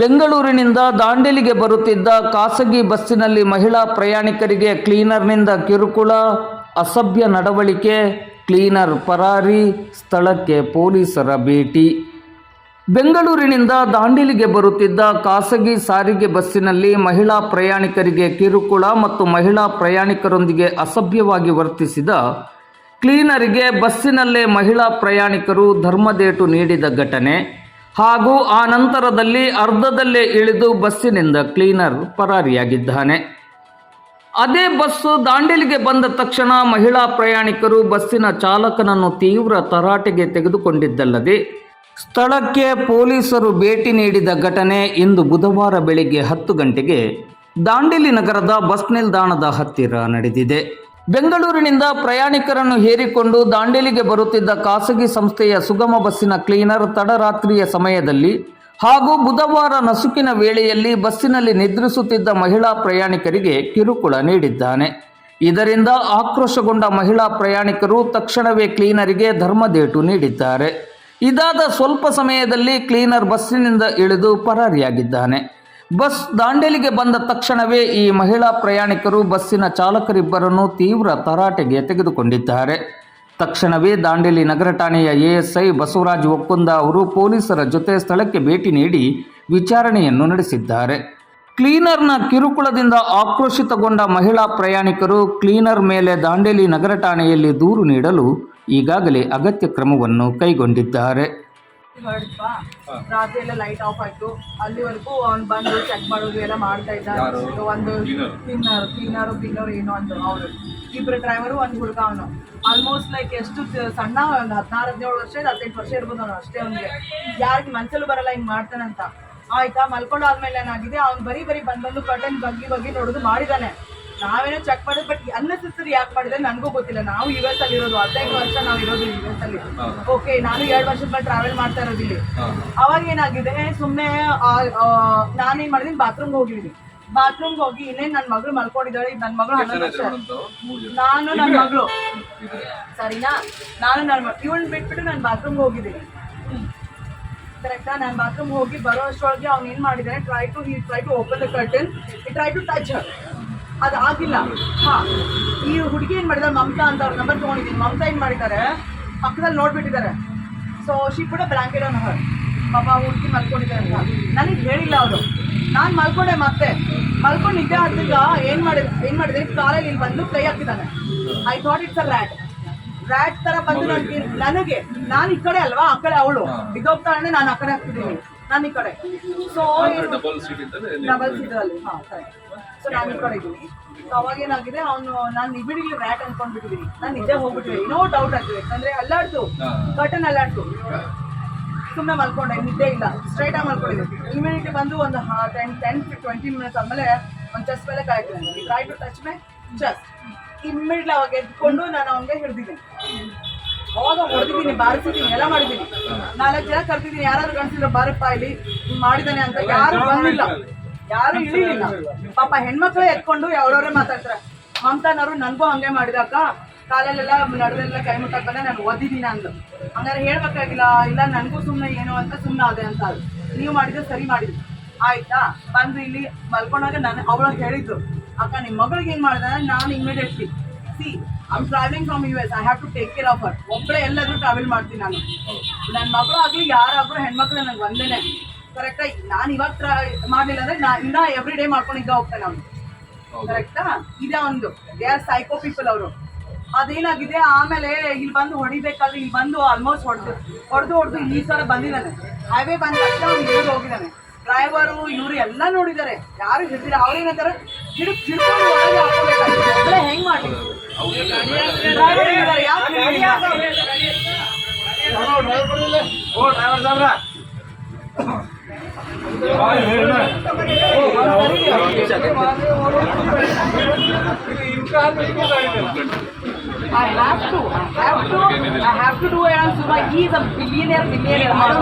ಬೆಂಗಳೂರಿನಿಂದ ದಾಂಡೇಲಿಗೆ ಬರುತ್ತಿದ್ದ ಖಾಸಗಿ ಬಸ್ಸಿನಲ್ಲಿ ಮಹಿಳಾ ಪ್ರಯಾಣಿಕರಿಗೆ ಕ್ಲೀನರ್ನಿಂದ ಕಿರುಕುಳ, ಅಸಭ್ಯ ನಡವಳಿಕೆ, ಕ್ಲೀನರ್ ಪರಾರಿ, ಸ್ಥಳಕ್ಕೆ ಪೊಲೀಸರ ಭೇಟಿ. ಬೆಂಗಳೂರಿನಿಂದ ದಾಂಡೇಲಿಗೆ ಬರುತ್ತಿದ್ದ ಖಾಸಗಿ ಸಾರಿಗೆ ಬಸ್ಸಿನಲ್ಲಿ ಮಹಿಳಾ ಪ್ರಯಾಣಿಕರಿಗೆ ಕಿರುಕುಳ ಮತ್ತು ಮಹಿಳಾ ಪ್ರಯಾಣಿಕರೊಂದಿಗೆ ಅಸಭ್ಯವಾಗಿ ವರ್ತಿಸಿದ ಕ್ಲೀನರಿಗೆ ಬಸ್ಸಿನಲ್ಲೇ ಮಹಿಳಾ ಪ್ರಯಾಣಿಕರು ಧರ್ಮದೇಟು ನೀಡಿದ ಘಟನೆ. ಹಾಗೂ ಆ ನಂತರದಲ್ಲಿ ಅರ್ಧದಲ್ಲೇ ಇಳಿದು ಬಸ್ಸಿನಿಂದ ಕ್ಲೀನರ್ ಪರಾರಿಯಾಗಿದ್ದಾನೆ. ಅದೇ ಬಸ್ಸು ದಾಂಡೇಲಿಗೆ ಬಂದ ತಕ್ಷಣ ಮಹಿಳಾ ಪ್ರಯಾಣಿಕರು ಬಸ್ಸಿನ ಚಾಲಕನನ್ನು ತೀವ್ರ ತರಾಟೆಗೆ ತೆಗೆದುಕೊಂಡಿದ್ದಲ್ಲದೆ, ಸ್ಥಳಕ್ಕೆ ಪೊಲೀಸರು ಭೇಟಿ ನೀಡಿದ ಘಟನೆ ಇಂದು ಬುಧವಾರ ಬೆಳಿಗ್ಗೆ ಹತ್ತು ಗಂಟೆಗೆ ದಾಂಡೇಲಿ ನಗರದ ಬಸ್ ನಿಲ್ದಾಣದ ಹತ್ತಿರ ನಡೆದಿದೆ. ಬೆಂಗಳೂರಿನಿಂದ ಪ್ರಯಾಣಿಕರನ್ನು ಹೇರಿಕೊಂಡು ದಾಂಡೇಲಿಗೆ ಬರುತ್ತಿದ್ದ ಖಾಸಗಿ ಸಂಸ್ಥೆಯ ಸುಗಮ ಬಸ್ಸಿನ ಕ್ಲೀನರ್ ತಡರಾತ್ರಿಯ ಸಮಯದಲ್ಲಿ ಹಾಗೂ ಬುಧವಾರ ನಸುಕಿನ ವೇಳೆಯಲ್ಲಿ ಬಸ್ಸಿನಲ್ಲಿ ನಿದ್ರಿಸುತ್ತಿದ್ದ ಮಹಿಳಾ ಪ್ರಯಾಣಿಕರಿಗೆ ಕಿರುಕುಳ ನೀಡಿದ್ದಾನೆ. ಇದರಿಂದ ಆಕ್ರೋಶಗೊಂಡ ಮಹಿಳಾ ಪ್ರಯಾಣಿಕರು ತಕ್ಷಣವೇ ಕ್ಲೀನರಿಗೆ ಧರ್ಮದೇಟು ನೀಡಿದ್ದಾರೆ. ಇದಾದ ಸ್ವಲ್ಪ ಸಮಯದಲ್ಲಿ ಕ್ಲೀನರ್ ಬಸ್ಸಿನಿಂದ ಇಳಿದು ಪರಾರಿಯಾಗಿದ್ದಾನೆ. ಬಸ್ ದಾಂಡೇಲಿಗೆ ಬಂದ ತಕ್ಷಣವೇ ಈ ಮಹಿಳಾ ಪ್ರಯಾಣಿಕರು ಬಸ್ಸಿನ ಚಾಲಕರಿಬ್ಬರನ್ನು ತೀವ್ರ ತರಾಟೆಗೆ ತೆಗೆದುಕೊಂಡಿದ್ದಾರೆ. ತಕ್ಷಣವೇ ದಾಂಡೇಲಿ ನಗರ ಠಾಣೆಯ ಎಎಸ್ಐ ಬಸವರಾಜ್ ಒಕ್ಕುಂದ ಅವರು ಪೊಲೀಸರ ಜೊತೆ ಸ್ಥಳಕ್ಕೆ ಭೇಟಿ ನೀಡಿ ವಿಚಾರಣೆಯನ್ನು ನಡೆಸಿದ್ದಾರೆ. ಕ್ಲೀನರ್ನ ಕಿರುಕುಳದಿಂದ ಆಕ್ರೋಶಿತಗೊಂಡ ಮಹಿಳಾ ಪ್ರಯಾಣಿಕರು ಕ್ಲೀನರ್ ಮೇಲೆ ದಾಂಡೇಲಿ ನಗರ ಠಾಣೆಯಲ್ಲಿ ದೂರು ನೀಡಲು ಈಗಾಗಲೇ ಅಗತ್ಯ ಕ್ರಮವನ್ನು ಕೈಗೊಂಡಿದ್ದಾರೆ. ರಾತ್ರಿ ಎಲ್ಲ ಲೈಟ್ ಆಫ್ ಆಯ್ತು. ಅಲ್ಲಿವರೆಗೂ ಅವ್ನು ಬಂದು ಚೆಕ್ ಮಾಡೋದು ಎಲ್ಲ ಮಾಡ್ತಾ ಇದ್ದ. ಒಂದು ಕ್ಲೀನರ್ ಕ್ಲೀನರ್ ಕ್ಲೀನರ್ ಏನೋ ಅಂತ ಅವರು. ಇಬ್ಬರು ಡ್ರೈವರು ಒಂದು ಹುಡುಗ ಅವನು. ಆಲ್ಮೋಸ್ಟ್ ಲೈಕ್ ಎಷ್ಟು ಸಣ್ಣ ಒಂದು ಹದಿನಾರು ಹದಿನೇಳು ವರ್ಷ ಹದಿನೆಂಟು ವರ್ಷ ಇರ್ಬೋದು ಅವನು ಅಷ್ಟೇ ಅವನಿಗೆ. ಯಾರಿಗೆ ಮನ್ಸಲ್ಲೂ ಬರಲ್ಲ ಹಿಂಗೆ ಮಾಡ್ತಾನಂತ ಆಯ್ತಾ? ಮಲ್ಕೊಂಡು ಆದ್ಮೇಲೆ ಏನಾಗಿದೆ? ಅವ್ನು ಬರೀ ಬರೀ ಬಂದು ಬಂದು ಕಟನ್ ಬಗ್ಗಿ ಬಗ್ಗಿ ನೋಡೋದು ಮಾಡಿದಾನೆ. ನಾವೇನೋ ಚೆಕ್ ಮಾಡಿದ್ ಬಟ್ ಅನ್ನೆಸೆಸರಿ ಯಾಕೆ ಮಾಡಿದ್ರೆ ನನಗೂ ಗೊತ್ತಿಲ್ಲ. ನಾವು ಯು ಎಸ್ ಅಲ್ಲಿ ಇರೋದು ಹದಿನೈದು ವರ್ಷ ನಾವು ಇರೋದು ಯು ಎಸ್ ಅಲ್ಲಿ. ಓಕೆ ನಾನು ಎರಡು ವರ್ಷದ ಮೇಲೆ ಟ್ರಾವೆಲ್ ಮಾಡ್ತಾ ಇರೋದು ಇಲ್ಲಿ. ಅವಾಗ ಏನಾಗಿದೆ ಸುಮ್ಮನೆ ನಾನೇನ್ ಮಾಡಿದೀನಿ ಬಾತ್ರೂಮ್ಗೆ ಹೋಗಿದ್ದೀನಿ. ಬಾತ್ರೂಮ್ಗೆ ಹೋಗಿ ಇನ್ನೇನ್ ನನ್ನ ಮಗಳು ಮಲ್ಕೊಂಡಿದ್ದಾಳೆ ನನ್ನ ಮಗಳು ಹನ್ನೊಂದು ವರ್ಷ. ನಾನು ನನ್ನ ಮಗಳು. ಸರಿನಾ? ನಾನು ನನ್ನ ಇವಳನ್ನ ಬಿಟ್ಬಿಟ್ಟು ನಾನು ಬಾತ್ರೂಮ್ಗೆ ಹೋಗಿದ್ದೀನಿ. ಕರೆಕ್ಟಾ ನಾನು ಬಾತ್ರೂಮ್ ಹೋಗಿ ಬರೋ ಅಷ್ಟೊಳಗೆ ಅವ್ನು ಏನ್ ಮಾಡಿದ್ದಾನೆ try to he try to open the curtain he try to touch ಅದು ಆಗಿಲ್ಲ. ಹಾಂ ಈ ಹುಡುಗಿ ಏನು ಮಾಡಿದಾರೆ ಮಮತಾ ಅಂತ ಅವ್ರ ನಂಬರ್ ತೊಗೊಂಡಿದ್ದೀನಿ. ಮಮತಾ ಏನು ಮಾಡಿದ್ದಾರೆ? ಪಕ್ಕದಲ್ಲಿ ನೋಡ್ಬಿಟ್ಟಿದ್ದಾರೆ. ಸೊ ಶಿ ಕೂಡ ಬ್ಲಾಂಕೆಟ್ ಆನ್ ಹರ್ ಪಾಪ ಹುಡುಗಿ ಮಲ್ಕೊಂಡಿದ್ದಾರೆ ಅಂತ. ನನಗೆ ಹೇಳಿಲ್ಲ ಅವರು. ನಾನು ಮಲ್ಕೊಂಡೆ ಮತ್ತೆ. ಮಲ್ಕೊಂಡು ನಿದ್ದೆ ಏನು ಮಾಡಿದ ಏನು ಮಾಡಿದ್ರೆ ಕಾಲಲ್ಲಿ ಇಲ್ಲಿ ಬಂದು ಕೈ ಹಾಕಿದ್ದಾನೆ I thought it's a rat rat ತರ ಬಂದು ನನಗೆ ನನಗೆ ನಾನು ಈ ಕಡೆ ಅಲ್ವಾ? ಆ ಕಡೆ ಅವಳು. ಬಿದ್ದೋಗ್ತಾಳೆ ನಾನು ಆ ಕಡೆ ಹಾಕ್ತಿದ್ದೀನಿ. ನಾನು ಈ ಕಡೆ. ಸೊ ಡಬಲ್ ಸೀಟ್ ಇದ್ದರೆ ಡಬಲ್ ಸೀಟ್ ಅಲ್ಲಿ ಹಾ ಕರೆಕ್ಟ್ ಸೊ ನಾನು ಈ ಕಡೆ ಇದ್ದೀನಿ. ಸೊ ಅವಾಗ ಏನಾಗಿದೆ ಅವನು ನಾನು ಇಮಿಡಿಯಟ್ಲಿ ರ್ಯಾಟ್ ಅನ್ಕೊಂಡ್ಬಿಟ್ಟಿದ್ದೀನಿ ನಾನು ನಿಜ ಹೋಗ್ಬಿಟ್ಟಿದ್ದೀನಿ ನೋ ಡೌಟ್ ಆಗ್ತದೆ ಯಾಕಂದ್ರೆ ಅಲ್ಲಾಡ್ತು. ಕಟನ್ ಅಲ್ಲಾಡ್ತು. ಸುಮ್ಮನೆ ಮಲ್ಕೊಂಡೆ. ನಿದ್ದೆ ಇಲ್ಲ. ಸ್ಟ್ರೈಟ್ ಆಗಿ ಮಲ್ಕೊಂಡಿದ್ದೆ ಇಮಿಡಿಯೇಟ್ ಬಂದು ಒಂದು ten ten to twenty minutes ಆಮೇಲೆ ಒಂದು ಚೆಸ್ ಮೇಲೆ ಕಾಯ್ತು try to touch me just immediately ಅವಾಗ ಎದ್ಕೊಂಡು ನಾನು ಅವನಿಗೆ ಹಿಡ್ದಿದ್ದೀನಿ. ಅವಾಗ ಹೊಡೆದಿದ್ದೀನಿ, ಬಾರಿಸಿದ್ದೀನಿ ಎಲ್ಲ ಮಾಡಿದ್ದೀನಿ. ನಾಲ್ಕು ಜನ ಕರ್ತಿದ್ದೀನಿ ಯಾರಾದ್ರೂ ಕಾಣಿಸಿಲ್ಲ ಬಾರಪ್ಪ ಇಲ್ಲಿ ಮಾಡಿದ್ದಾನೆ ಅಂತ ಯಾರು ಬಂದಿಲ್ಲ. ಯಾರು ಇಳಿಲಿಲ್ಲ. ಪಾಪ ಹೆಣ್ಮಕ್ಳು ಎತ್ಕೊಂಡು ಅವ್ರವ್ರೇ ಮಾತಾಡ್ತಾರೆ. ಮಮತಾನವ್ರು ನನಗೂ ಹಂಗೆ ಮಾಡಿದಕ್ಕ, ಕಾಲಲ್ಲೆಲ್ಲ ನಡೆದೆಲ್ಲ ಕೈ ಮುಟ್ಟಕ್ ಬಂದ, ನಾನು ಓದಿದ್ದೀನಿ ಅಂದು ಹಂಗಾರೆ ಹೇಳ್ಬೇಕಾಗಿಲ್ಲ, ಇಲ್ಲ ನನಗೂ ಸುಮ್ಮನೆ ಏನು ಅಂತ ಸುಮ್ಮನೆ ಅದೇ ಅಂತ ನೀವು ಮಾಡಿದ್ರೆ ಸರಿ ಮಾಡಿದ್ರಿ ಆಯ್ತಾ? ಬಂದು ಇಲ್ಲಿ ಮಲ್ಕೊಂಡಾಗ ನಾನು ಅವಳು ಹೇಳಿದ್ರು ಅಕ್ಕ ನಿಮ್ಮ ಮಗಳಿಗೆ ಏನು ಮಾಡಿದೆ? ನಾನು immediately see I'm traveling from U S I have to take care of her ಒಬ್ಬಳೇ ಎಲ್ಲಾದರೂ ಟ್ರಾವೆಲ್ ಮಾಡ್ತೀನಿ ನಾನು. ನನ್ನ ಮಗಳು ಆಗಲಿ ಯಾರಾದರೂ ಹೆಣ್ಮಕ್ಳು ನನಗೆ ಒಂದೇನೆ. ಕರೆಕ್ಟಾಗಿ ನಾನು ಇವಾಗ ಟ್ರಾ ಮಾಡಲಿಲ್ಲ ಅಂದರೆ ನಾ ಇನ್ನ ಎವ್ರಿ ಡೇ ಮಾಡ್ಕೊಂಡು ಈಗ ಹೋಗ್ತಾನೆ ಅವನು ಕರೆಕ್ಟಾ ಇದೆ ಒಂದು. ದೇ ಆರ್ ಸೈಕೋ ಪೀಪಲ್ ಅವರು. ಅದೇನಾಗಿದೆ? ಆಮೇಲೆ ಇಲ್ಲಿ ಬಂದು ಹೊಡಿಬೇಕಾದ್ರೆ ಇಲ್ಲಿ ಬಂದು ಆಲ್ಮೋಸ್ಟ್ ಹೊಡೆದು ಹೊಡೆದು ಹೊಡೆದು ಈ ಸಲ ಬಂದಿದ್ದಾನೆ. ಹೈವೇ ಬಂದ ತಕ್ಷಣ ಅವ್ನು ಇಳಿದು ಹೋಗಿದ್ದಾನೆ. ಡ್ರೈವರು ಇವರು ಎಲ್ಲ ನೋಡಿದ್ದಾರೆ. ಯಾರು ಹಿಡಿದಿಲ್ಲ. ಅವ್ರೇನಂತಾರೆ ಹಿಡಿದು ಹಿಡ್ಕೊಂಡು ಒಳಗೆ ಹೆಂಗ್ ಮಾಡಿ ಡ್ರೈವರ್ ಇದ್ದಾರೆ ಯಾಕೆ ಹಿಡ್ದಿಲ್ಲ? I have to, I have to, I have to do it on Suba. He is a billionaire, billionaire. I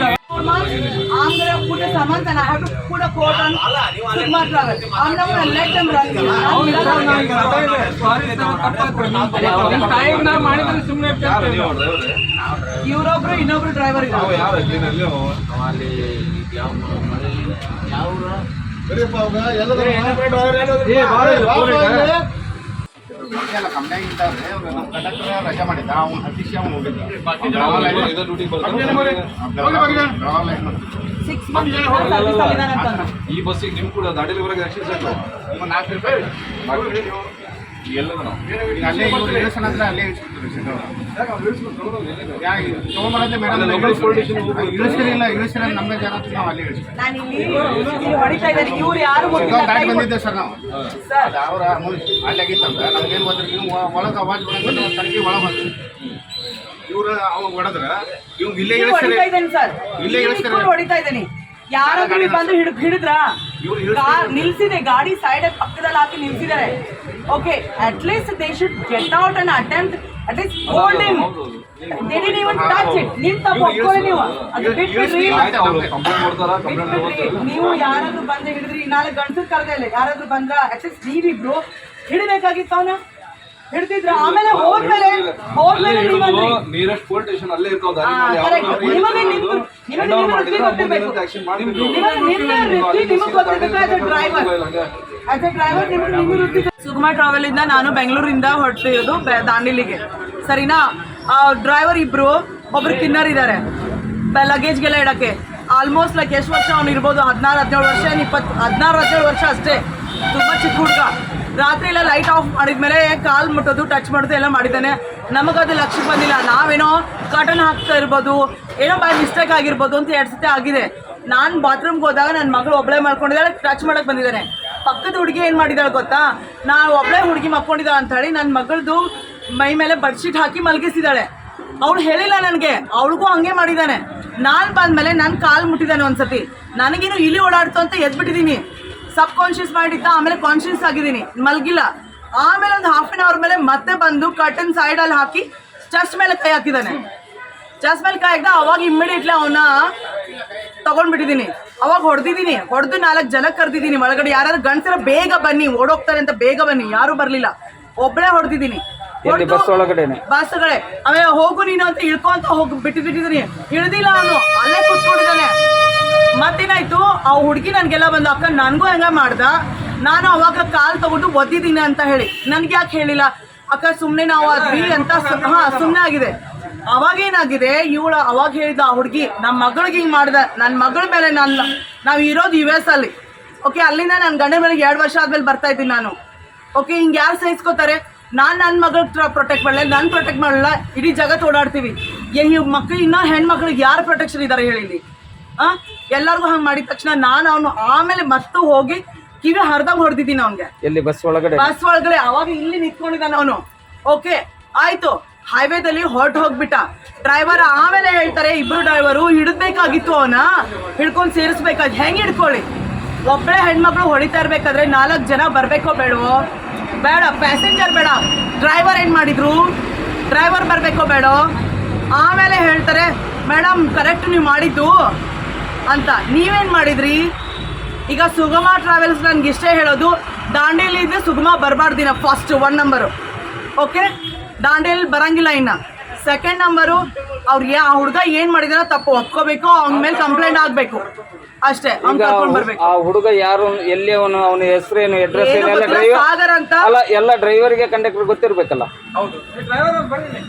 don't ಮಾಸ್ ಆಮೇಲೆ ಕೂಡ ಸಮಂತನ ಅದು ಕೂಡ ಕೋಡನ್ ನೀ ಆಮೇಲೆ ಲੈ ಕ್ಯಾಮೆರಾ ಆಮಿಲ ಕಾಣ್ತಾ ಟೈಮ್ ನಾ ಮಾಡಿದ್ರೆ ಸಿಗ್ನೇರ್ ಅಂತ ಡ್ರೈವರ್ ಇದ್ದಾರೆ. ಎಲ್ಲ ಕಂಪ್ಲೇಂಟ್ ಇದ್ದಾವೆ ನಮ್ಮ ಕಂಡಕ್ಟರ್ ರಜೆ ಮಾಡಿದ್ದ. ಅವ್ನು ಹತ್ತಿಸಿ ಅವ್ನು ಹೋಗಿದ್ದ. ಸಿಕ್ಸ್ ಮಂತ್ ಸರ್ವಿಸ್ ಆಗಿದ್ದಾನೆ ಅಂತ ಈ ಬಸ್ಸಿಗೆ ನಿಮ್ ಕೂಡ ದಾಡಿಲಿವರೆಗೆ ಸೆಟ್ ನಾಲ್ಕು ರೂಪಾಯಿ ಎಲ್ಲದ ಅಲ್ಲೇ ಅಂದ್ರೆ ಅಲ್ಲೇ ತೊಗೊಂಬರಂತೆ ಮೇಡಮ್ ನಮ್ಗೆ ಜನ ನಾವು ಅಲ್ಲಿ ಇಳಿಸ್ತೀವಿ ಇವ್ರು ಯಾರು ಈಗ ದಾಟಿ ಬಂದಿದ್ದೆ ಸರ್ ನಾವು. ಅವ್ರ ನಮ್ಗೇನು ಗೊತ್ತಿಲ್ಲ. ನೀವು ಒಳಗೆ ಅವಾಜ್ ಬಂದ್ರೆ ತರಕಿ ಒಳಗೆ ಬಂದ್ವಿ ಇವ್ರು ಅವಾಗ ಹೊಡೆದ್ರ ಇವ್ ಇಲ್ಲೇ ಇಳಿಸ್ತಾರೆ. ಇಳಿಸ್ತಾರೆ. ಹೊಡಿತಾ ಇದ್ದೀನಿ. ಯಾರಾದ್ರೂ ಬಂದು ಹಿಡಿದ್ ಹಿಡಿದ್ರ. ನಿಲ್ಸಿದೆ. ಗಾಡಿ ಸೈಡ್ ಪಕ್ಕದಲ್ಲಿ ಹಾಕಿ ನಿಲ್ಸಿದ್ದಾರೆ. Okay at least they should get out an attempt at least hold him they did even touch it ನಿಮ್ ತಪ್ಪು ಒಪ್ಕೊಳ್ಳಿ ನೀವು. ಅದು ಬಿಟ್ಬಿಡ್ರಿ ಬಿಟ್ಬಿಡ್ರಿ ನೀವು ಯಾರಾದ್ರೂ ಬಂದು ಹಿಡಿದ್ರಿ ನಾಳೆ ಗಂಡಸರು ಕರೆದೇ ಇಲ್ಲ ಯಾರಾದ್ರೂ ಬಂದ್ರ? ಅಟ್ಲೀಸ್ಟ್ ನೀವಿಬ್ರು ಹಿಡಬೇಕಾಗಿತ್ತು ಅವನ. ಹಿಡ್ತಿದ್ರ ಆಮೇಲೆ ಹೋದ್ಮೇಲೆ ಹೋದ್ಮೇಲೆ ಸ್ಟೇಷನ್ ಅಲ್ಲೇ ಇರ್ತಾವ. ನಿಮಗೆ ನಿಮ್ದು- ನಿಮಗೆ ನಿಮ್ಮ ವೃತ್ತಿ ಗೊತ್ತಿರ್ಬೇಕು. ನಿಮಗೆ ನಿಮ್ಮ ವೃತ್ತಿ ನಿಮಗೆ ಗೊತ್ತಿರ್ಬೇಕು as a driver. As a driver ನಿಮಗೆ ನಿಮ್ಮ ವೃತ್ತಿ ಸುಗಮ ಟ್ರಾವೆಲ್ ಇಂದ ನಾನು ಬೆಂಗಳೂರಿಂದ ಹೊರಟಿರೋದು ದಾಂಡಿಲಿಗೆ. ಸರಿನಾ? ಆ ಡ್ರೈವರ್ ಇಬ್ರು ಒಬ್ರು ಕಿನ್ನರ್ ಇದ್ದಾರೆ ಲಗೇಜ್ಗೆಲ್ಲ ಇಡಕ್ಕೆ. ಆಲ್ಮೋಸ್ಟ್ ಲೈಕ್ ಎಷ್ಟು ವರ್ಷ ಅವ್ನು ಇರ್ಬೋದು? ಹದಿನಾರು ಹದಿನೇಳು ವರ್ಷ ಏನು ಇಪ್ಪತ್ತು ಹದಿನಾರು ಹದಿನೇಳು ವರ್ಷ ಅಷ್ಟೇ. ತುಂಬ ಚಿಕ್ಕ ಹುಡುಗ. ರಾತ್ರಿ ಎಲ್ಲ ಲೈಟ್ ಆಫ್ ಮಾಡಿದ್ಮೇಲೆ ಕಾಲ್ ಮುಟ್ಟೋದು ಟಚ್ ಮಾಡೋದು ಎಲ್ಲ ಮಾಡಿದ್ದಾನೆ. ನಮಗದು ಲಕ್ಷ್ಯಕ್ಕೆ ಬಂದಿಲ್ಲ. ನಾವೇನೋ ಕಾಟನ್ ಹಾಕ್ತಾ ಇರ್ಬೋದು, ಏನೋ ಬೈ ಮಿಸ್ಟೇಕ್ ಆಗಿರ್ಬೋದು ಅಂತ ಎರಡು ಸತಿ ಆಗಿದೆ. ನಾನು ಬಾತ್ರೂಮ್ಗೆ ಹೋದಾಗ ನನ್ನ ಮಗಳು ಒಬ್ಬಳೇ ಮಾಡ್ಕೊಂಡಿದ್ದಾಳೆ ಟಚ್ ಮಾಡೋಕೆ ಬಂದಿದ್ದಾನೆ. ಪಕ್ಕದ ಹುಡುಗಿ ಏನು ಮಾಡಿದ್ದಾಳೆ ಗೊತ್ತಾ? ನಾನು ಒಬ್ಬಳೇ ಹುಡುಗಿ ಮಕ್ಕೊಂಡಿದ್ದಾಳೆ ಅಂತ ಹೇಳಿ ನನ್ನ ಮಗಳದು ಮೈ ಮೇಲೆ ಬೆಡ್ಶೀಟ್ ಹಾಕಿ ಮಲಗಿಸಿದಾಳೆ ಅವಳು ಹೇಳಿಲ್ಲ ನನಗೆ. ಅವಳಿಗೂ ಹಂಗೆ ಮಾಡಿದ್ದಾನೆ. ನಾನು ಬಂದ್ಮೇಲೆ ನಾನು ಕಾಲು ಮುಟ್ಟಿದ್ದಾನೆ ಒಂದ್ಸತಿ. ನನಗೇನು ಇಲಿ ಓಡಾಡ್ತು ಅಂತ ಎದ್ಬಿಟ್ಟಿದ್ದೀನಿ. ಸಬ್ ಕಾನ್ಷಿಯಸ್ ಮಾಡಿತ್ತ ಆಮೇಲೆ ಕಾನ್ಷಿಯಸ್ ಆಗಿದ್ದೀನಿ. ಮಲಗಿಲ್ಲ. ಆಮೇಲೆ ಒಂದು ಹಾಫ್ ಆನ್ ಅವರ್ ಮೇಲೆ ಮತ್ತೆ ಬಂದು ಕಟನ್ ಸೈಡಲ್ಲಿ ಹಾಕಿ ಚೆಸ್ಟ್ ಮೇಲೆ ಕೈ ಹಾಕಿದ್ದಾನೆ. ಚೆಸ್ಟ್ ಮೇಲೆ ಕೈ ಹಾಕಿದ ಅವಾಗ ಇಮ್ಮಿಡಿಯೇಟ್ಲಿ ಅವನ್ನ ತಗೊಂಡ್ಬಿಟ್ಟಿದ್ದೀನಿ. ಅವಾಗ ಹೊಡೆದಿದ್ದೀನಿ. ಹೊಡೆದು ನಾಲ್ಕು ಜನ ಕರೆದಿದ್ದೀನಿ ಒಳಗಡೆ. ಯಾರಾದ್ರೂ ಗಂಡಸರ ಬೇಗ ಬನ್ನಿ ಓಡೋಗ್ತಾರೆ ಅಂತ ಬೇಗ ಬನ್ನಿ. ಯಾರು ಬರಲಿಲ್ಲ. ಒಬ್ಬಳೇ ಹೊಡೆದಿದ್ದೀನಿ. ಬಸ್ ಒಳಗಡೆನೆ? ಬಸ್ಗಳೇ ಆಮೇಲೆ ಹೋಗು ನೀನು ಅಂತ ಇಳ್ಕೊಂತ ಹೋಗಿ ಬಿಟ್ಟು ಬಿಟ್ಟಿದ್ದೀನಿ. ಇಳ್ದಿಲ್ಲ ಅವನು. ಅಲ್ಲೇ ಕೂತ್ಕೊಂಡಿದ್ದಾನೆ. ಮತ್ತೇನಾಯ್ತು? ಆ ಹುಡುಗಿ ನನಗೆಲ್ಲ ಬಂದು, ಅಕ್ಕ, ನನಗೂ ಹೆಂಗ ಮಾಡ್ದ? ನಾನು ಅವಾಗ ಕಾಲ್ ತಗೊಂಡು ಒದ್ದಿದ್ದೀನಿ ಅಂತ ಹೇಳಿ. ನನ್ಗೆ ಯಾಕೆ ಹೇಳಿಲ್ಲ? ಅಕ್ಕ ಸುಮ್ಮನೆ ನಾವು ಅದ್ವಿ ಅಂತ ಹಾ ಸುಮ್ಮನೆ ಆಗಿದೆ. ಅವಾಗ ಏನಾಗಿದೆ? ಇವಳು ಅವಾಗ ಹೇಳಿದ ಆ ಹುಡುಗಿ ನಮ್ಮ ಮಗಳಿಗೆ ಹಿಂಗೆ ಮಾಡ್ದೆ? ನನ್ನ ಮಗಳ ಮೇಲೆ ನನ್ನ ನಾವು ಇರೋದು ಯು ಎಸ್ ಅಲ್ಲಿ. ಓಕೆ, ಅಲ್ಲಿಂದ ನನ್ನ ಗಂಡನ ಮೇಲೆ ಎರಡು ವರ್ಷ ಆದ್ಮೇಲೆ ಬರ್ತಾ ಇದ್ದೀನಿ ನಾನು. ಓಕೆ, ಹಿಂಗೆ ಯಾರು ಸಹಿಸ್ಕೋತಾರೆ? ನಾನು ನನ್ನ ಮಗಳ ಪ್ರೊಟೆಕ್ಟ್ ಮಾಡಲ್ಲ ನಾನು ಪ್ರೊಟೆಕ್ಟ್ ಮಾಡಲ್ಲ ಇಡೀ ಜಗತ್ತು ಓಡಾಡ್ತೀವಿ. ಮಕ್ಕಳು ಇನ್ನೂ ಹೆಣ್ಮಕ್ಳಿಗೆ ಯಾರು ಪ್ರೊಟೆಕ್ಷನ್ ಇದ್ದಾರೆ ಹೇಳಿ ಹಾಂ ಎಲ್ಲರಿಗೂ ಹಂಗೆ ಮಾಡಿದ ತಕ್ಷಣ ನಾನು ಅವನು ಆಮೇಲೆ ಮತ್ತು ಹೋಗಿ ಕಿವಿ ಹರಿದಂಗೆ ಹೊಡೆದಿದ್ದೀನಿ ಅವನಿಗೆ. ಎಲ್ಲಿ ಬಸ್ ಒಳಗಡೆ? ಬಸ್ ಒಳಗಡೆ ಅವಾಗ ಇಲ್ಲಿ ನಿಂತ್ಕೊಂಡಿದ್ದಾನೆ ಅವನು. ಓಕೆ ಆಯ್ತು. ಹೈವೇದಲ್ಲಿ ಹೊರಟು ಹೋಗ್ಬಿಟ್ಟ. ಡ್ರೈವರ್ ಆಮೇಲೆ ಹೇಳ್ತಾರೆ ಇಬ್ರು ಡ್ರೈವರು ಹಿಡಿದ್ಬೇಕಾಗಿತ್ತು ಅವನ. ಹಿಡ್ಕೊಂಡು ಸೇರಿಸ್ಬೇಕಾದ್ ಹೆಂಗೆ ಹಿಡ್ಕೊಳ್ಳಿ? ಒಬ್ಬಳೆ ಹೆಣ್ಮಕ್ಳು ಹೊಡಿತಾ ಇರ್ಬೇಕಾದ್ರೆ ನಾಲ್ಕು ಜನ ಬರಬೇಕೋ ಬೇಡವೋ? ಬೇಡ ಪ್ಯಾಸೆಂಜರ್ ಬೇಡ. ಡ್ರೈವರ್ ಏನು ಮಾಡಿದ್ರು? ಡ್ರೈವರ್ ಬರಬೇಕೋ ಬೇಡೋ? ಆಮೇಲೆ ಹೇಳ್ತಾರೆ ಮೇಡಮ್ ಕರೆಕ್ಟ್ ನೀವು ಮಾಡಿದ್ದು. ಅಂತ ನೀವೇನು ಮಾಡಿದ್ರಿ? ಈಗ ಸುಗಮ ಟ್ರಾವೆಲ್ಸ್ ನನಗೆ ಇಷ್ಟೇ ಹೇಳೋದು ದಾಂಡೇಲಿ ಇದ್ದರೆ ಸುಗಮ ಬರಬಾರ್ದಿನ first one number okay Dandeli ಬರಂಗಿಲ್ಲ ಇನ್ನು. ಸೆಕೆಂಡ್ ನಂಬರು ಅವ್ರು ಆ ಹುಡುಗ ಏನು ಮಾಡಿದಾರ ತಪ್ಪು ಒಪ್ಕೋಬೇಕು ಅವ್ನ ಮೇಲೆ ಕಂಪ್ಲೇಂಟ್ ಆಗಬೇಕು. ಅಷ್ಟೇ ಅವ್ನು ಈಗ ಕರ್ಕೊಂಡು ಬರ್ಬೇಕು. ಆ ಹುಡುಗ ಯಾರು ಎಲ್ಲಿ ಅವನು ಅವನ ಹೆಸರೇನು ಅಡ್ರೆಸ್ ಏನು ಏನು ಎಲ್ಲ ಡ್ರೈವರ್ ಸಾಗರ್ ಅಂತ? ಅಲ್ಲ ಎಲ್ಲ ಡ್ರೈವರ್ಗೆ ಕಂಡಕ್ಟರ್ ಗೊತ್ತಿರಬೇಕಲ್ಲ. ಹೌದು. ಡ್ರೈವರ್ ಬನ್ನಿ